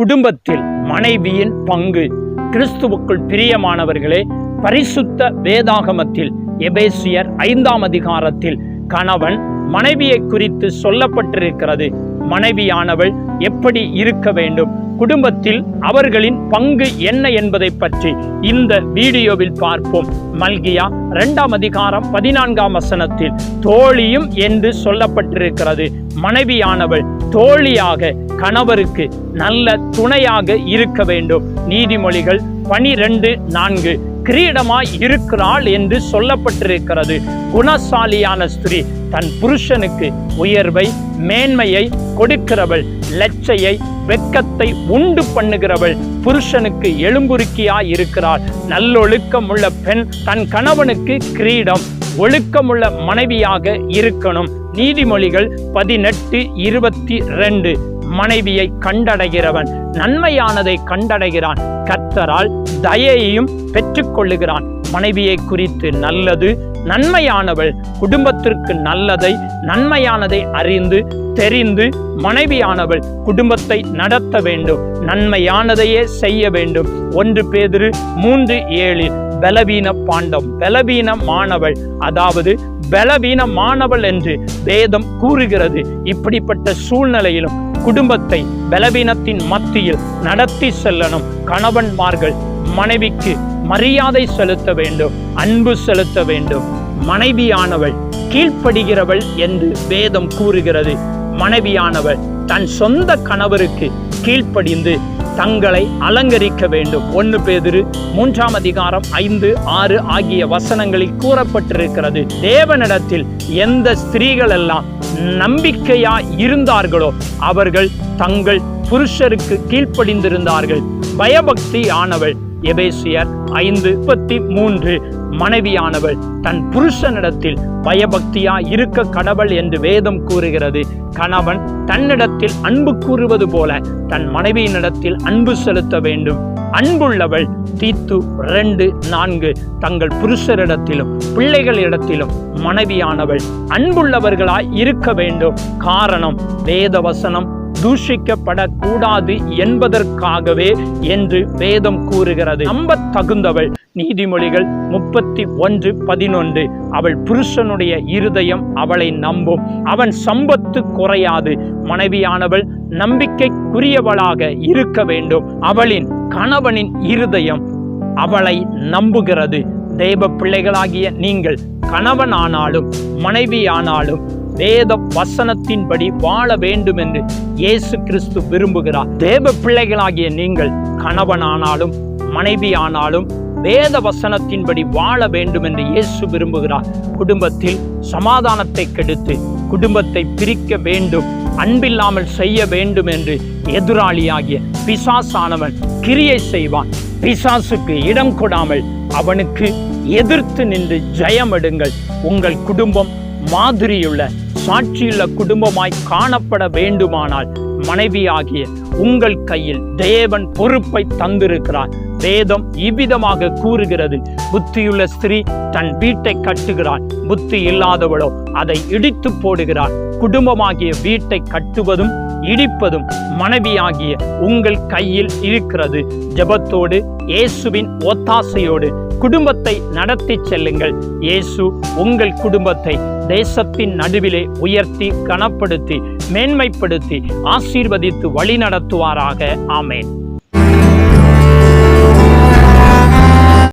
குடும்பத்தில் மனைவியின் பங்கு. கிறிஸ்துவுக்குள் பிரியமானவர்களே பரிசுத்த வேதாகமத்தில் எபேசியர் ஐந்தாம் அதிகாரத்தில் கணவன் மனைவியை குறித்து சொல்லப்பட்டிருக்கிறது. மனைவியானவள் எப்படி இருக்க வேண்டும்? குடும்பத்தில் அவர்களின் பங்கு என்ன என்பதை பற்றி இந்த வீடியோவில் பார்ப்போம். மல்கியா இரண்டாம் அதிகாரம் பதினான்காம் வசனத்தில் தோழியும் என்று சொல்லப்பட்டிருக்கிறது. மனைவியானவள் தோழியாக கணவருக்கு நல்ல துணையாக இருக்க வேண்டும். நீதிமொழிகள் பனிரெண்டு நான்கு. கிரீடமாய் இருக்கிறாள் என்று சொல்லப்பட்டிருக்கிறது. குணசாலியான ஸ்திரீ தன் புருஷனுக்கு உயர்வை மேன்மையை கொடுக்கிறவள் லட்சையை வெக்கத்தை உண்டு பண்ணுகிறவள் புருஷனுக்கு எழும்புருக்கியாய் இருக்கிறாள். நல்லொழுக்கம் உள்ள பெண் தன் கணவனுக்கு கிரீடம் ஒழுக்கமுள்ள மனைவியாக இருக்கணும். நீதிமொழிகள் பதினெட்டு இருபத்தி ரெண்டு. மனைவியை கண்டடைகிறவன் நன்மையானதை கண்டடைகிறான். கர்த்தரால் தயையும் பெற்றுக்கொள்ளுகிறான். மனைவியை குறித்து நல்லது நன்மையானவள் குடும்பத்திற்கு நல்லதை நன்மையானதை அறிந்து தெரிந்து மனைவியானவள் குடும்பத்தை நடத்த வேண்டும் நன்மையானதையே செய்ய வேண்டும். ஒன்று பேதிரு மூன்று ஏழில் பலவீன பாண்டம் பலவீனமானவள் அதாவது பலவீனமானவள் என்று வேதம் கூறுகிறது. இப்படிப்பட்ட சூழ்நிலையிலும் குடும்பத்தை பலவீனத்தின் மத்தியில் நடத்தி செல்லணும். கணவன்மார்கள் மனைவிக்கு மரியாதை செலுத்த வேண்டும் அன்பு செலுத்த வேண்டும். மனைவியானவள் கீழ்ப்படுகிறவள் என்று வேதம் கூறுகிறது. மனைவியானவள் தன் சொந்த கணவருக்கு கீழ்ப்படிந்து தங்களை அலங்கரிக்க வேண்டும். ஒன்று பேதிரு மூன்றாம் அதிகாரம் ஐந்து ஆறு ஆகிய வசனங்களில் கூறப்பட்டிருக்கிறது. தேவனிடத்தில் எந்த ஸ்திரீகள் எல்லாம் நம்பிக்கையா இருந்தார்களோ அவர்கள் தங்கள் புருஷருக்கு கீழ்ப்படிந்திருந்தார்கள். பயபக்தி ஆனவள் எபேசியர் ஐந்து முப்பத்தி மூன்று மனைவியானவள் தன் புருஷனிடத்தில் பயபக்தியா இருக்க கடவுள் என்று வேதம் கூறுகிறது. கணவன் தன்னிடத்தில் அன்பு கூறுவது போல தன் மனைவியினிடத்தில் அன்பு செலுத்த வேண்டும். அன்புள்ளவள். தீத்து ரெண்டு நான்கு. தங்கள் புருஷரிடத்திலும் பிள்ளைகளிடத்திலும் மனைவியானவள். அன்புள்ளவர்களாய் இருக்க வேண்டும். காரணம் வேத வசனம் தூஷிக்கப்படக்கூடாது என்பதற்காகவே என்று வேதம் கூறுகிறது. நம்ப தகுந்தவள் நீதிமொழிகள் முப்பத்தி ஒன்று பதினொன்று. அவள் புருஷனுடைய இருதயம் அவளை நம்பும். அவன் சம்பத்து குறையாது. மனைவியானவள் நம்பிக்கைக்குரியவளாக இருக்க வேண்டும். அவளின் கணவனின் இருதயம் அவளை நம்புகிறது. தெய்வ பிள்ளைகளாகிய நீங்கள் கணவனானாலும் மனைவியானாலும் வேத வசனத்தின்படி வாழ வேண்டும் என்று இயேசு கிறிஸ்து விரும்புகிறார். தேவ பிள்ளைகளாகிய நீங்கள் கணவனானாலும் மனைவியானாலும் வேத வசனத்தின்படி வாழ வேண்டும் என்று இயேசு விரும்புகிறார். குடும்பத்தில் சமாதானத்தை கெடுத்து குடும்பத்தை பிரிக்க வேண்டும் அன்பில்லாமல் செய்ய வேண்டும் என்று எதிராளியாகிய பிசாசானவன் கிரியை செய்வான். பிசாசுக்கு இடம் கொடாமல் அவனுக்கு எதிர்த்து நின்று ஜெயம் எடுங்கள் உங்கள் குடும்பம் மாதிரியுள்ள சாட்சியுள்ள குடும்பமாய் காணப்பட வேண்டுமானால் மனைவியாகிய உங்கள் கையில் தேவன் பொறுப்பை தந்திருக்கிறார். வேதம் இவ்விதமாக கூறுகிறது. புத்தியுள்ள ஸ்திரீ தன் வீட்டை கட்டுகிறாள். புத்தி இல்லாதவளோ அதை இடித்து போடுகிறாள். குடும்பமாகிய வீட்டை கட்டுவதும் இடிப்பதும் மனைவியாகிய உங்கள் கையில் இருக்கிறது. ஜெபத்தோடு இயேசுவின் ஒத்தாசையோடு குடும்பத்தை நடத்தி செல்லுங்கள். இயேசு உங்கள் குடும்பத்தை தேசத்தின் நடுவிலே உயர்த்தி கனப்படுத்தி மேன்மைப்படுத்தி ஆசீர்வதித்து வழி நடத்துவாராக ஆமேன்.